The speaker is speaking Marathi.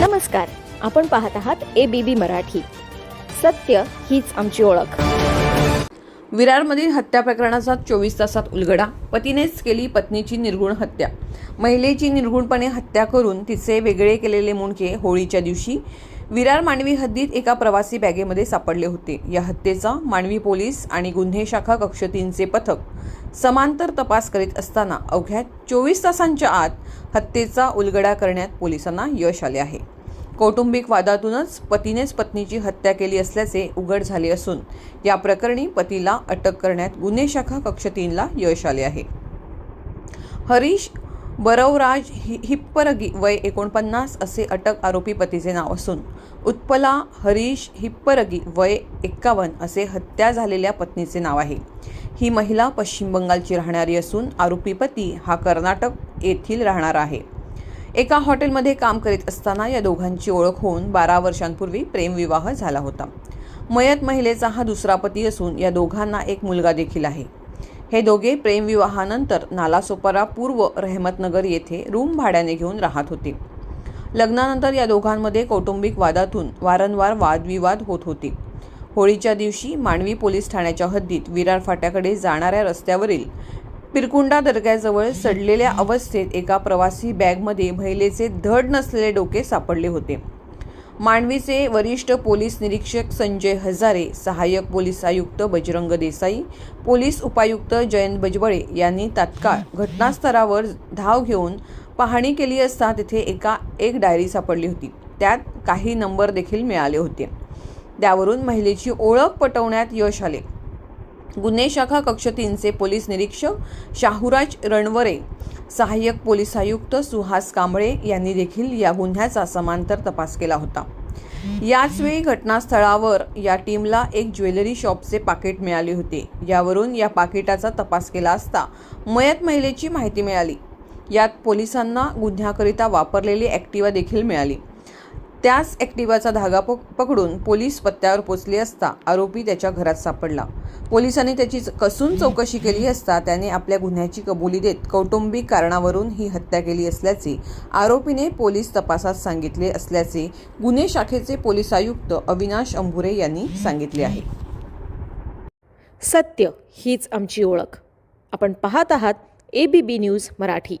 नमस्कार आपण पाहत आहात ए बी बी मराठी. सत्य हीच आमची ओळख. विरारमधील हत्या प्रकरणाचा चोवीस तासात उलगडा. पतीनेच केली पत्नीची निर्गुण हत्या. महिलेची निर्गुणपणे हत्या करून तिचे वेगळे केलेले मुंडके होळीच्या दिवशी विरार मानवी हद्दीत एका प्रवासी बॅगेमध्ये सापडले होते. या हत्येचा मानवी पोलीस आणि गुन्हे शाखा कक्ष तीनचे पथक समांतर तपास करीत असताना अवघ्या चोवीस तासांच्या आत हत्येचा उलगडा करण्यात पोलिसांना यश आले आहे. कौटुंबिक वादातूनच पतीनेच पत्नीची हत्या केली असल्याचे उघड झाले असून या प्रकरणी पतीला अटक करण्यात गुन्हे शाखा कक्ष तीनला यश आले आहे. हरीश बरवराज हि हिप्परगी वय एकोणपन्नास असे अटक आरोपी पतीचे नाव असून उत्पला हरीश हिप्परगी वय एक्कावन्न असे हत्या झालेल्या पत्नीचे नाव आहे. ही महिला पश्चिम बंगालची राहणारी असून आरोपी पती हा कर्नाटक येथील राहणारा आहे. एका हॉटेलमध्ये काम करीत असताना या दोघांची ओळख होऊन बारा वर्षांपूर्वी प्रेमविवाह झाला होता. मयत महिलेचा हा दुसरा पती असून या दोघांना एक मुलगा देखील आहे. हे दोघे प्रेमविवाहानंतर नालासोपारा पूर्व रहमतनगर येथे रूम भाड्याने घेऊन राहत होते. लग्नानंतर या दोघांमध्ये कौटुंबिक वादातून वारंवार वादविवाद होत होते. होळीच्या दिवशी मांडवी पोलीस ठाण्याच्या हद्दीत विरार फाट्याकडे जाणाऱ्या रस्त्यावरील पिरकुंडा दर्ग्याजवळ सडलेल्या अवस्थेत एका प्रवासी बॅगमध्ये महिलेचे धड नसलेले डोके सापडले होते. मांडवीचे वरिष्ठ पोलीस निरीक्षक संजय हजारे सहाय्यक पोलीस आयुक्त बजरंग देसाई पोलीस उपायुक्त जयंत बजबळे यांनी तात्काळ घटनास्थळावर धाव घेऊन पाहणी केली असता तिथे एका एक डायरी सापडली होती. त्यात काही नंबर देखील मिळाले होते. त्यावरून महिलेची ओळख पटवण्यात यश आले. गुन्हे शाखा कक्ष तीनचे पोलीस निरीक्षक शाहूराज रणवरे सहाय्यक पोलीस आयुक्त सुहास कांबळे यांनी देखील या गुन्ह्याचा समांतर तपास केला होता. याचवेळी घटनास्थळावर या टीमला एक ज्वेलरी शॉपचे पाकिट मिळाले होते. यावरून या पाकिटाचा तपास केला असता मयत महिलेची माहिती मिळाली. यात पोलिसांना गुन्ह्याकरिता वापरलेली ॲक्टिवा देखील मिळाली. त्याच ॲक्टिवाचा धागा पक पकडून पोलीस पत्त्यावर पोचले असता आरोपी त्याच्या घरात सापडला. पोलिसांनी त्याची कसून चौकशी केली असता त्याने आपल्या गुन्ह्याची कबुली देत कौटुंबिक कारणावरून ही हत्या केली असल्याचे आरोपीने पोलीस तपासात सांगितले असल्याचे गुन्हे शाखेचे पोलीस आयुक्त अविनाश अंभुरे यांनी सांगितले आहे. सत्य हीच आमची ओळख. आपण पाहत आहात A B B news Marathi.